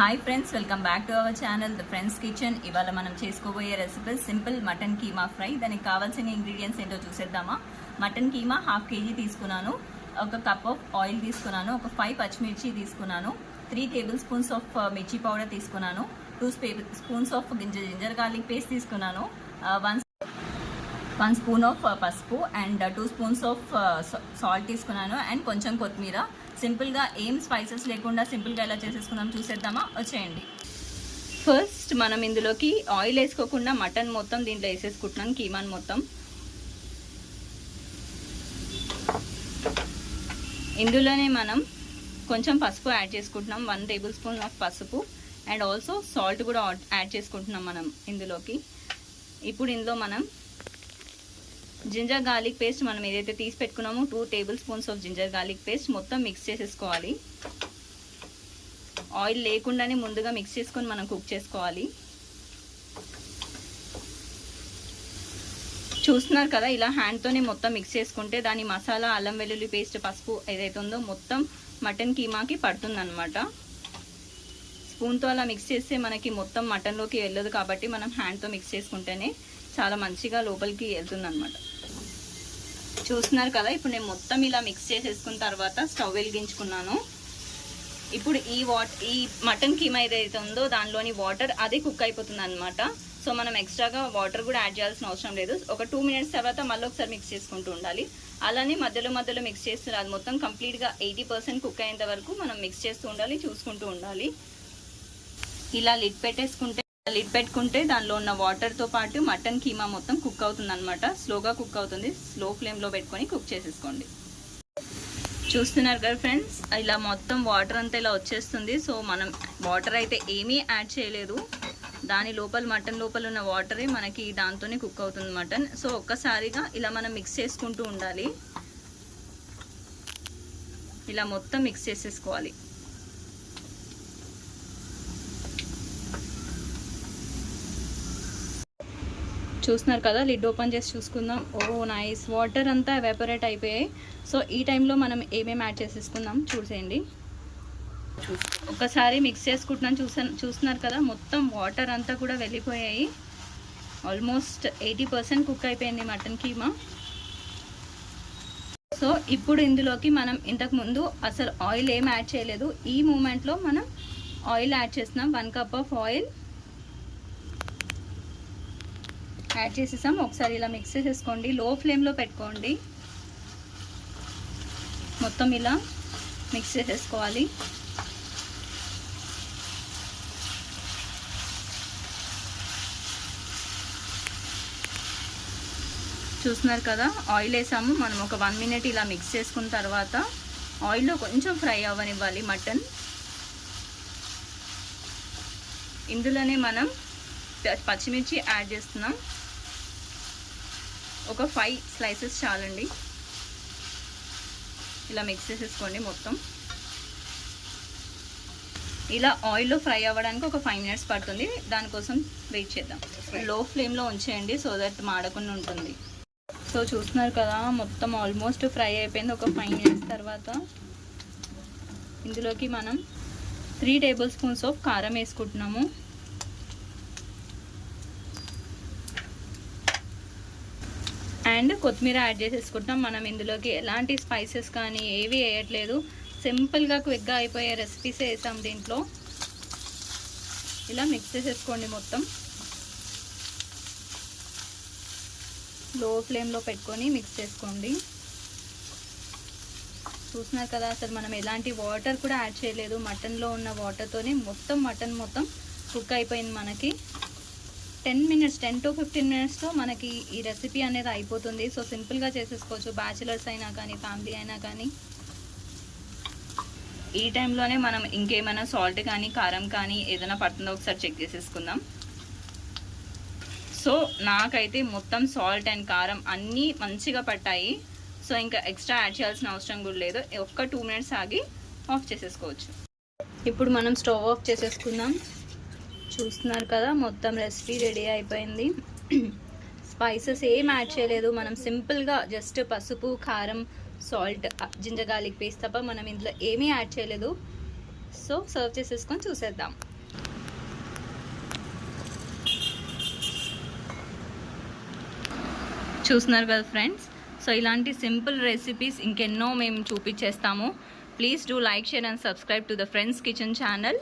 Hi friends welcome back to our channel the friends kitchen ఇవాళ మనం చేసుకోబోయే recipe simple mutton keema fry దానికి కావాల్సిన ఇంగ్రీడియంట్స్ ఏంటో చూసేద్దామా? మటన్ కీమా హాఫ్ కేజీ తీసుకున్నాను. ఒక కప్ ఆఫ్ ఆయిల్ తీసుకున్నాను. ఒక ఫైవ్ పచ్చిమిర్చి తీసుకున్నాను. Three table spoons of mirchi powder తీసుకున్నాను. Two spoons of ginger ginger garlic paste తీసుకున్నాను. Uh, one one spoon of pasupu and two spoons of salt తీసుకున్నాను and కొంచెం కొత్తిమీర. సింపుల్గా ఏం స్పైసెస్ లేకుండా సింపుల్గా ఎలా చేసేసుకున్నాం చూసేద్దామా? వచ్చేయండి. ఫస్ట్ మనం ఇందులోకి ఆయిల్ వేసుకోకుండా మటన్ మొత్తం దీంట్లో వేసేసుకుంటున్నాం కీమాన్ మొత్తం. ఇందులోనే మనం కొంచెం పసుపు యాడ్ చేసుకుంటున్నాం one table spoon of pasupu and also salt కూడా యాడ్ చేసుకుంటున్నాం మనం ఇందులోకి. ఇప్పుడు ఇందులో మనం జింజర్ గార్లిక్ పేస్ట్ మనం ఏదైతే తీసి పెట్టుకున్నామో two table spoons of ginger garlic paste మొత్తం మిక్స్ చేసేసుకోవాలి. ఆయిల్ లేకుండానే ముందుగా మిక్స్ చేసుకొని మనం కుక్ చేసుకోవాలి. చూస్తున్నారు కదా ఇలా హ్యాండ్తోనే మొత్తం మిక్స్ చేసుకుంటే దాని మసాలా అల్లం వెల్లుల్లి పేస్ట్ పసుపు ఏదైతే ఉందో మొత్తం మటన్ కీమాకి పడుతుందన్నమాట. స్పూన్తో అలా మిక్స్ చేస్తే మనకి మొత్తం మటన్లోకి వెళ్ళదు కాబట్టి మనం హ్యాండ్తో మిక్స్ చేసుకుంటేనే చాలా మంచిగా లోపలికి వెళ్తుందనమాట చూస్తున్నారు కదా ఇప్పుడు నేను మొత్తం ఇలా మిక్స్ చేసేసుకున్న తర్వాత స్టవ్ వెలిగించుకున్నాను. ఇప్పుడు ఈ వాట్ ఈ మటన్ కీమా ఏదైతే ఉందో దానిలోని వాటర్ అదే కుక్ అయిపోతుంది అనమాట సో మనం ఎక్స్ట్రాగా వాటర్ కూడా యాడ్ చేయాల్సిన అవసరం లేదు. ఒక టూ మినిట్స్ తర్వాత మళ్ళీ ఒకసారి మిక్స్ చేసుకుంటూ ఉండాలి. అలానే మధ్యలో మధ్యలో మిక్స్ చేస్తున్నారు అది మొత్తం కంప్లీట్గా ఎయిటీ పర్సెంట్ కుక్ అయ్యేంత వరకు మనం మిక్స్ చేస్తూ ఉండాలి చూసుకుంటూ ఉండాలి. ఇలా లిడ్ పెట్టేసుకుంటే లిడ్ పెట్టుకుంటే దానిలో ఉన్న వాటర్తో పాటు మటన్ కీమా మొత్తం కుక్ అవుతుంది అనమాట స్లోగా కుక్ అవుతుంది. స్లో ఫ్లేమ్లో పెట్టుకొని కుక్ చేసేసుకోండి. చూస్తున్నారు కదా ఫ్రెండ్స్ ఇలా మొత్తం వాటర్ అంతా ఇలా వచ్చేస్తుంది. సో మనం వాటర్ అయితే ఏమీ యాడ్ చేయలేదు. దాని లోపల మటన్ లోపల ఉన్న వాటరే మనకి దాంతోనే కుక్ అవుతుంది మటన్ సో ఒక్కసారిగా ఇలా మనం మిక్స్ చేసుకుంటూ ఉండాలి. ఇలా మొత్తం మిక్స్ చేసేసుకోవాలి. చూస్తున్నారు కదా లిడ్ ఓపెన్ చేసి చూసుకుందాం. Oh nice. వాటర్ అంతా ఎవాపరేట్ అయిపోయాయి. సో ఈ టైంలో మనం ఏమేమి యాడ్ చేసేసుకుందాం చూసేయండి. ఒకసారి మిక్స్ చేసుకుంటున్నాను చూసా చూస్తున్నారు కదా మొత్తం వాటర్ అంతా కూడా వెళ్ళిపోయాయి. ఆల్మోస్ట్ ఎయిటీ పర్సెంట్ కుక్ అయిపోయింది మటన్ కీమా. సో ఇప్పుడు ఇందులోకి మనం ఇంతకు ముందు అసలు ఆయిల్ ఏం యాడ్ చేయలేదు. ఈ మూమెంట్లో మనం ఆయిల్ యాడ్ చేస్తున్నాం. One cup of oil add చేసేసాం. ఒకసారి ఇలా మిక్స్ చేసేసుకోండి. లో ఫ్లేమ్లో పెట్టుకోండి. మొత్తం ఇలా మిక్స్ చేసేసుకోవాలి. చూస్తున్నారు కదా? ఆయిల్ వేసాము. మనం ఒక వన్ మినిట్ ఇలా మిక్స్ చేసుకున్న తర్వాత ఆయిల్లో కొంచెం ఫ్రై అవ్వనివ్వాలి మటన్. ఇందులోనే మనం పచ్చిమిర్చి యాడ్ చేస్తున్నాం. ఒక ఫైవ్ స్లైసెస్ చాలండి. ఇలా మిక్స్ చేసేసుకోండి మొత్తం. ఇలా ఆయిల్లో ఫ్రై అవ్వడానికి ఒక ఫైవ్ మినిట్స్ పడుతుంది. దానికోసం వెయిట్ చేద్దాం. లో ఫ్లేమ్లో ఉంచేయండి సో దట్ మాడకుండా ఉంటుంది. సో చూస్తున్నారు కదా మొత్తం ఆల్మోస్ట్ ఫ్రై అయిపోయింది. ఒక ఫైవ్ మినిట్స్ తర్వాత ఇందులోకి మనం త్రీ టేబుల్ స్పూన్స్ ఆఫ్ కారం వేసుకుంటున్నాము. అండ్ కొత్తిమీర యాడ్ చేసేసుకుంటాం. మనం ఇందులోకి ఎలాంటి స్పైసెస్ కానీ ఏవి వేయట్లేదు. సింపుల్గా క్విక్గా అయిపోయే రెసిపీస్ వేసాం దీంట్లో. ఇలా మిక్స్ చేసేసుకోండి మొత్తం. లో ఫ్లేమ్లో పెట్టుకొని మిక్స్ చేసుకోండి. చూస్తున్నారు కదా అసలు మనం ఎలాంటి వాటర్ కూడా యాడ్ చేయలేదు. మటన్లో ఉన్న వాటర్తోనే మొత్తం మటన్ మొత్తం కుక్ అయిపోయింది మనకి. Ten minutes ten to fifteen మినిట్స్లో మనకి ఈ రెసిపీ అనేది అయిపోతుంది. సో సింపుల్గా చేసేసుకోవచ్చు. బ్యాచిలర్స్ అయినా కానీ ఫ్యామిలీ అయినా కానీ. ఈ టైంలోనే మనం ఇంకేమైనా సాల్ట్ కానీ కారం కానీ ఏదైనా పడుతుందో ఒకసారి చెక్ చేసేసుకుందాం. సో నాకైతే మొత్తం సాల్ట్ అండ్ కారం అన్నీ మంచిగా పట్టాయి. సో ఇంకా ఎక్స్ట్రా యాడ్ చేయాల్సిన అవసరం కూడా లేదు. ఒక్క టూ మినిట్స్ ఆగి ఆఫ్ చేసేసుకోవచ్చు. ఇప్పుడు మనం స్టవ్ ఆఫ్ చేసేసుకుందాం. చూస్తున్నారు కదా మొత్తం రెసిపీ రెడీ అయిపోయింది. స్పైసెస్ ఏం యాడ్ చేయలేదు. మనం సింపుల్గా జస్ట్ పసుపు కారం సాల్ట్ జింజర్ గార్లిక్ పేస్ట్ తప్ప మనం ఇందులో ఏమీ యాడ్ చేయలేదు. సో సర్వ్ చేసేసుకొని చూసేద్దాం. చూస్తున్నారు కదా ఫ్రెండ్స్ సో ఇలాంటి సింపుల్ రెసిపీస్ ఇంకెన్నో మేము చూపించేస్తాము. Please do like share and subscribe to the friends kitchen channel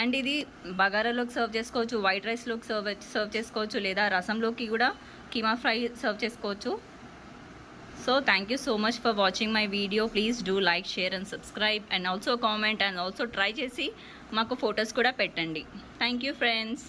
and ఇది బగారాలోకి సర్వ్ చేసుకోవచ్చు వైట్ రైస్లోకి సర్వ్ సర్వ్ చేసుకోవచ్చు లేదా రసంలోకి కూడా కీమా ఫ్రై సర్వ్ చేసుకోవచ్చు. So thank you so much for watching my video please do like share and subscribe and also comment and also try చేసి మాకు ఫొటోస్ కూడా పెట్టండి. Thank you friends